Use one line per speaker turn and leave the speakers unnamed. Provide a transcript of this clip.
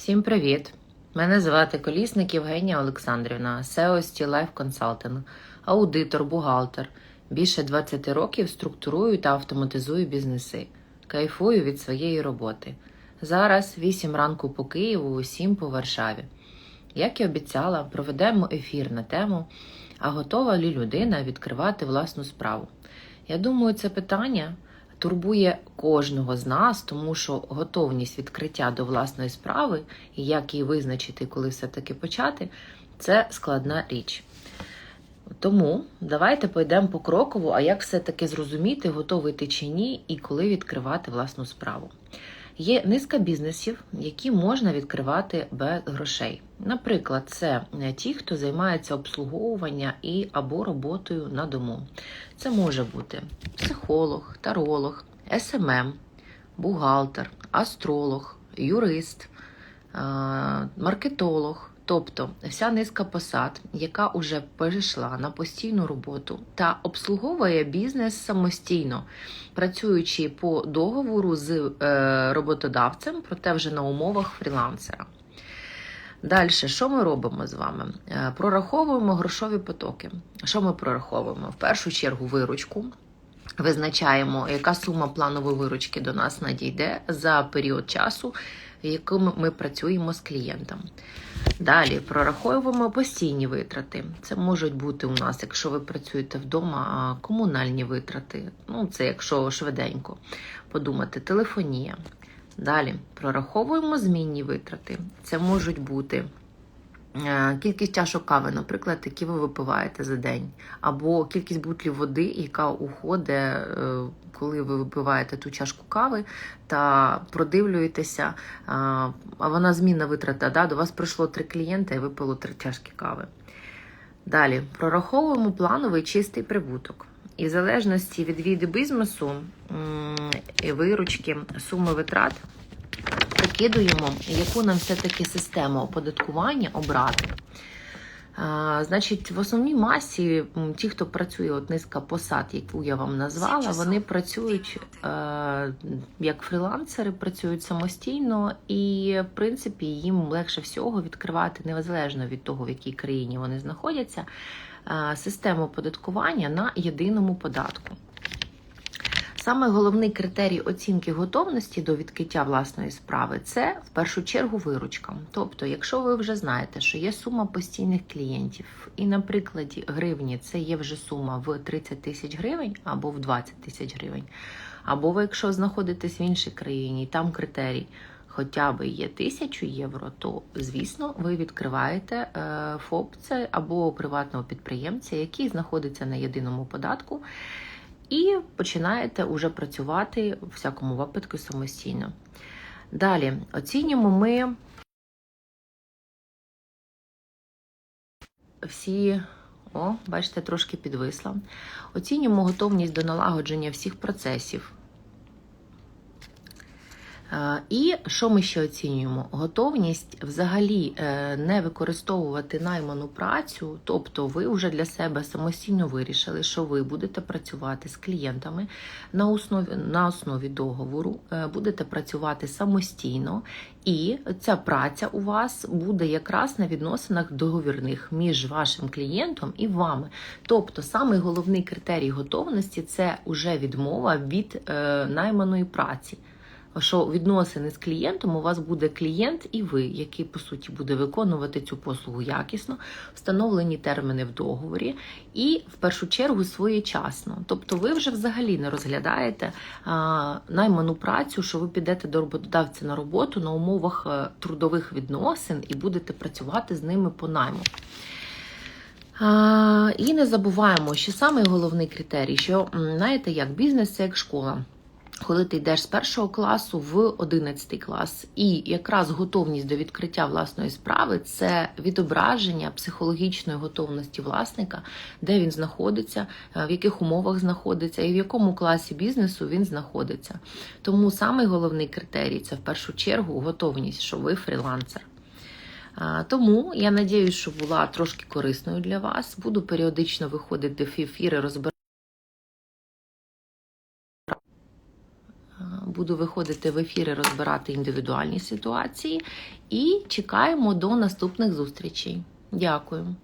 Всім привіт! Мене звати Колісник Євгенія Олександрівна, SEO Steel Life Consulting, аудитор, бухгалтер. Більше 20 років структурую та автоматизую бізнеси. Кайфую від своєї роботи. Зараз 8 ранку по Києву, 7 по Варшаві. Як і обіцяла, проведемо ефір на тему А готова лі людина відкривати власну справу? Я думаю, це питання турбує кожного з нас, тому що готовність відкриття до власної справи і як її визначити, коли все-таки почати, це складна річ. Тому давайте пойдемо покроково, а як все-таки зрозуміти, готовий ти чи ні, і коли відкривати власну справу. Є низка бізнесів, які можна відкривати без грошей. Наприклад, це ті, хто займається обслуговуванням і або роботою на дому. Це може бути психолог, таролог, СММ, бухгалтер, астролог, юрист, е, маркетолог. Тобто вся низка посад, яка вже перейшла на постійну роботу та обслуговує бізнес самостійно, працюючи по договору з е, роботодавцем, проте вже на умовах фрілансера. Далі, що ми робимо з вами? Е, Прораховуємо грошові потоки. Що ми прораховуємо? В першу чергу виручку. Визначаємо, яка сума планової виручки до нас надійде за період часу, в якому ми працюємо з клієнтом. Далі прораховуємо постійні витрати. Це можуть бути у нас, якщо ви працюєте вдома, комунальні витрати. Ну, це якщо швиденько подумати, телефонія. Далі прораховуємо змінні витрати. Це можуть бути кількість чашок кави, наприклад, які ви випиваєте за день, або кількість бутлів води, яка уходить, е, коли ви випиваєте ту чашку кави та продивлюєтеся, а а вона змінна витрата. Да? До вас прийшло три клієнти і випило три чашки кави. Далі прораховуємо плановий чистий прибуток. І в залежності від віду бізнесу виручки, суми витрат прикидуємо, яку нам все-таки систему оподаткування обрати. А, значить, в основній масі ті, хто працює, от низка посад, яку я вам назвала, вони працюють е, як фрілансери, працюють самостійно, і в принципі їм легше всього відкривати незалежно від того, в якій країні вони знаходяться, е, систему оподаткування на єдиному податку. Саме головний критерій оцінки готовності до відкриття власної справи це в першу чергу виручка. Тобто, якщо ви вже знаєте, що є сума постійних клієнтів, і на прикладі гривні це є вже сума в 30 тисяч гривень або в 20 тисяч гривень, або ви, якщо знаходитесь в іншій країні, і там критерій. Хоча б є тисячу євро, то звісно ви відкриваєте е, ФОП це або приватного підприємця, який знаходиться на єдиному податку, і починаєте вже працювати у всякому випадку самостійно. Далі оцінюємо ми всі, о, бачите, трошки підвисла. Оцінюємо готовність до налагодження всіх процесів. І що ми ще оцінюємо? Готовність взагалі е, не використовувати найману працю, тобто ви вже для себе самостійно вирішили, що ви будете працювати з клієнтами на основі, на основі договору, е, будете працювати самостійно, і ця праця у вас буде якраз на відносинах договірних між вашим клієнтом і вами. Тобто, самий головний критерій готовності це уже відмова від е, найманої праці що відносини з клієнтом у вас буде клієнт і ви, який по суті буде виконувати цю послугу якісно, встановлені терміни в договорі, і в першу чергу своєчасно. Тобто, ви вже взагалі не розглядаєте а, найману працю, що ви підете до роботодавця на роботу на умовах трудових відносин і будете працювати з ними по найму. А, і не забуваємо, що саме головний критерій, що знаєте, як бізнес це як школа коли ти йдеш з першого класу в одинадцятий клас, і якраз готовність до відкриття власної справи це відображення психологічної готовності власника, де він знаходиться, е, в яких умовах знаходиться, і в якому класі бізнесу він знаходиться. Тому самий головний критерій це в першу чергу готовність, що ви фрілансер. Тому я надіюсь, що була трошки корисною для вас. Буду періодично виходити в ефіри, розбирати. Буду виходити в ефіри, розбирати індивідуальні ситуації. І чекаємо до наступних зустрічей. Дякую.